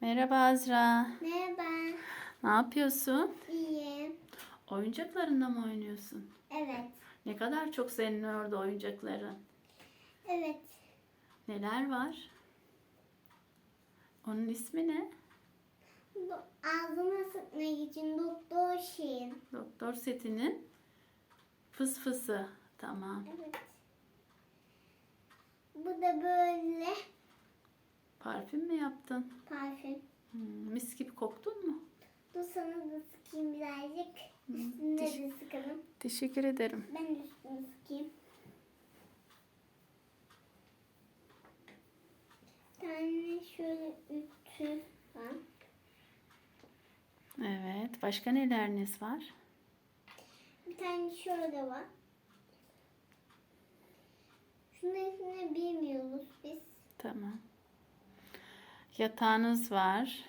Merhaba Azra. Merhaba. Ne yapıyorsun? İyiyim. Oyuncaklarınla mı oynuyorsun? Evet. Ne kadar çok senin orada oyuncakların. Evet. Neler var? Onun ismi ne? Bu ağzıma sıkmak için doktor şeyim. Doktor setinin fıs fısı. Tamam. Evet. Bu da böyle Parfüm mü yaptın? parfüm. Hmm, mis gibi koktun mu? Dur sana da sıkayım birazcık. Üstüne de sıkalım. Teşekkür ederim. Ben de üstüne sıkayım. Bir tane şöyle ütü var. Evet. Başka neleriniz var? Bir tane şöyle var. Şunun ismini bilmiyoruz biz. Tamam. Yatağınız var.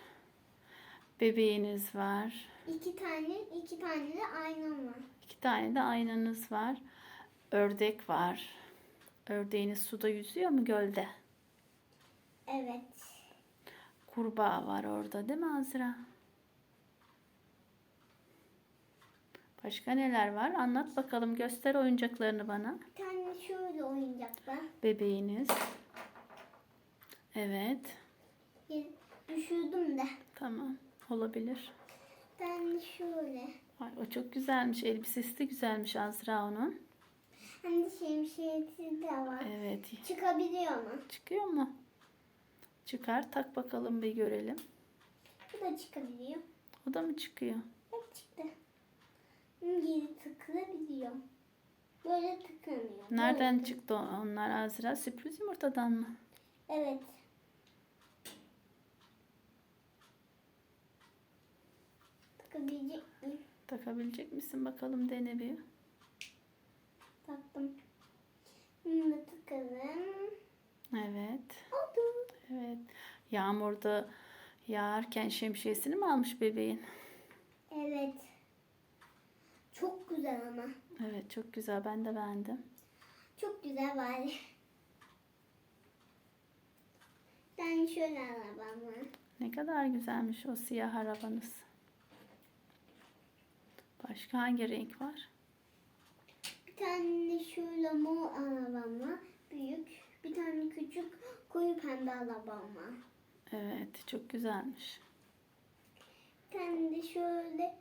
Bebeğiniz var. İki tane, iki tane de aynam var. İki tane de aynanız var. Ördek var. Ördeğiniz suda yüzüyor mu gölde? Evet. Kurbağa var orada değil mi Azra? Başka neler var? Anlat bakalım. Göster oyuncaklarını bana. Bir tane şöyle oyuncak var. Bebeğiniz. Evet. Düşürdüm de. Tamam. Olabilir. Tane şöyle. Ay, o çok güzelmiş. Elbisesi de güzelmiş Azra onun. Hani şemsiyesi de var. Evet. Çıkabiliyor mu? Çıkıyor mu? Çıkar. Tak bakalım bir görelim. Bu da çıkabiliyor. O da mı çıkıyor? Bak çıktı. Geri tıkılabiliyor. Böyle tıkanıyor. Nereden Böyle. çıktı onlar Azra? Sürpriz yumurtadan mı? Evet. Takabilecek miyim? Takabilecek misin bakalım dene bir. Taktım. Bunu takalım. Evet. Oldu. Evet. Yağmurda yağarken şemsiyesini mi almış bebeğin? Evet. Çok güzel ama. Evet çok güzel. Ben de beğendim. Çok güzel bari. Ben şöyle arabam var. Ne kadar güzelmiş o siyah arabanız. Başka hangi renk var? Bir tane şöyle mor arabam var. Büyük. Bir tane küçük koyu pembe arabam var. Evet çok güzelmiş. Bir tane de şöyle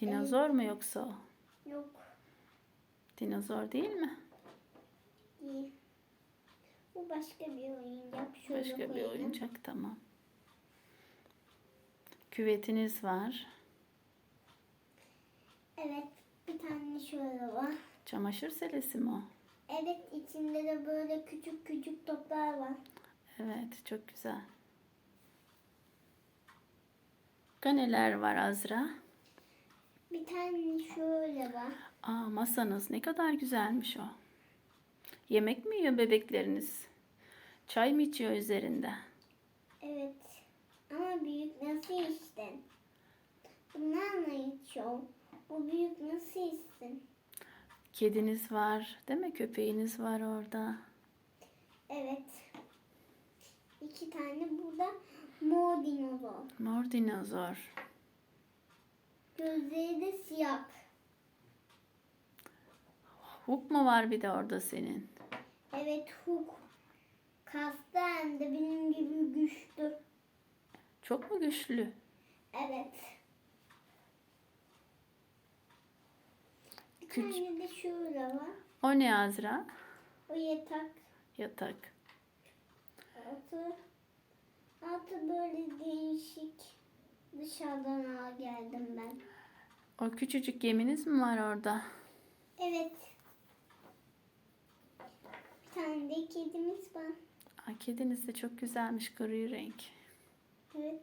Dinozor mu yoksa o? yok Dinozor değil mi? değil. Bu başka bir oyuncak. Şöyle Başka bir koyayım. oyuncak tamam. Küvetiniz var. Evet. Bir tane şöyle var. Çamaşır selesi mi o? Evet içinde de böyle küçük küçük toplar var. Evet çok güzel. Başka neler var Azra? Bir tane şöyle var. Aa masanız ne kadar güzelmiş o. Yemek mi yiyor bebekleriniz? Çay mı içiyor üzerinde? Evet. Ama büyük nasıl içtin? Bunlarla içiyor. Bu büyük nasıl içsin? Kediniz var değil mi? Köpeğiniz var orada. Evet. İki tane burada mor dinozor. Mor dinozor. Gözleri de siyah. Hook mu var bir de orada senin? Evet Hook. Kaslı hem de benim gibi güçlü. Çok mu güçlü? Evet. Küçük. tane de şöyle var. O ne Azra? O yatak. Yatak. Altı, altı böyle değişik. Dışarıdan al geldim ben. O küçücük geminiz mi var orada? Evet. Bir tane de kedimiz var. Aa, kediniz de çok güzelmiş gri renk. Evet.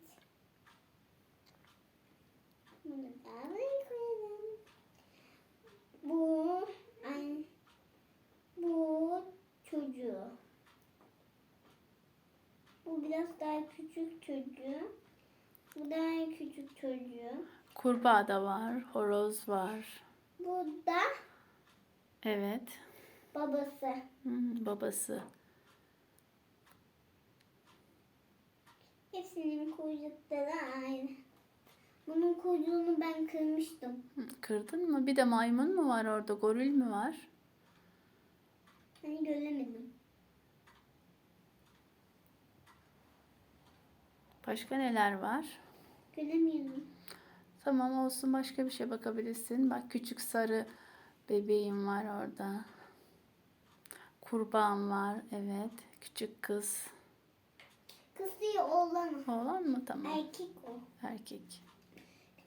Bunu da koyalım. Bu ay, bu çocuğu. Bu biraz daha küçük çocuğu. Bu daha küçük çocuğu. Kurbağa da var, horoz var. Bu da Evet. babası. Hmm, babası. Hepsinin kuyrukları aynı. Bunun kuyruğunu ben kırmıştım. Kırdın mı? Bir de maymun mu var orada? Goril mi var? Hani göremedim. Başka neler var? Göremiyorum. Tamam olsun başka bir şey bakabilirsin. Bak küçük sarı bebeğim var orada. Kurban var. Evet. Küçük kız. Kız değil oğlan. Oğlan mı? Tamam. Erkek o. Erkek.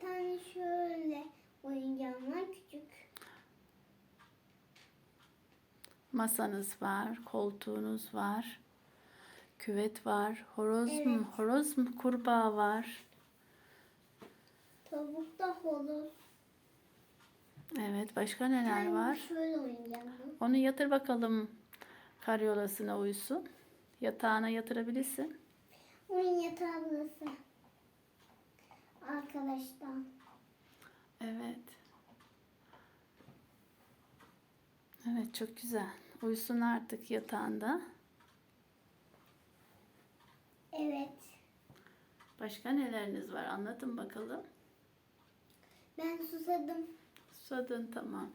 Tane şöyle oyuncağım var küçük. Masanız var. Koltuğunuz var. Küvet var. Horoz mu? Evet. Horoz mu? Kurbağa var. Tavuk da horoz. Evet. Başka neler tane var? Şöyle var. Onu yatır bakalım. Karyolasına uyusun. Yatağına yatırabilirsin. Onun yatağı burası. Arkadaşlar. Evet. Evet çok güzel. Uyusun artık yatağında. Evet. Başka neleriniz var? Anlatın bakalım. Ben susadım. Susadın tamam.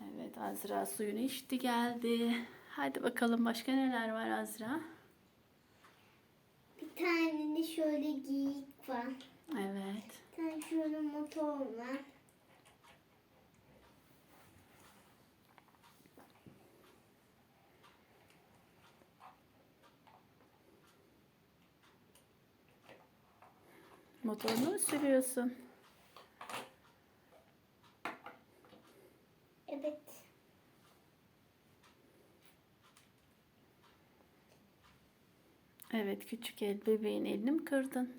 Evet Azra suyunu içti geldi. Hadi bakalım başka neler var Azra? Bir tane de şöyle geyik var. Evet. Bir tane şöyle motor var. Motorunu mu sürüyorsun? Evet. Evet küçük el bebeğin elini mi kırdın?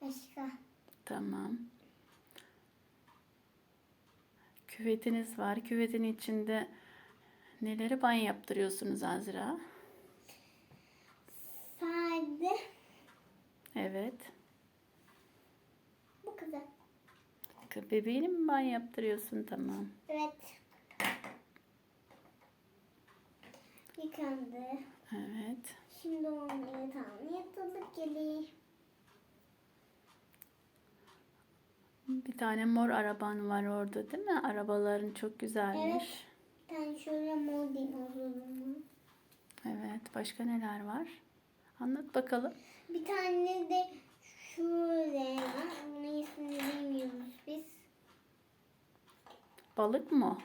Başka. Tamam. Küvetiniz var. Küvetin içinde neleri banyo yaptırıyorsunuz Azra? Sade. Evet. Bu kadar. Bebeğini mi banyo yaptırıyorsun? Tamam. Evet. Yıkandı. Evet. Şimdi onun yatağına yatırdık geliyor. Bir tane mor araban var orada değil mi? Arabaların çok güzelmiş. Bir tane şöyle mor var. Evet. Başka neler var? Anlat bakalım. Bir tane de şöyle var. Bunun ismini bilmiyoruz biz. Balık mı?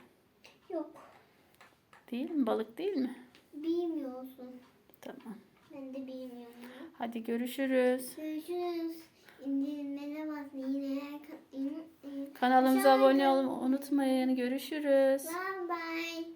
Yok. Değil mi? Balık değil mi? Bilmiyorsun. Tamam. Ben de bilmiyorum. Hadi görüşürüz. Görüşürüz. İndirimlere bak. Yine Kanalımıza abone olmayı unutmayın. Görüşürüz. Bye bye.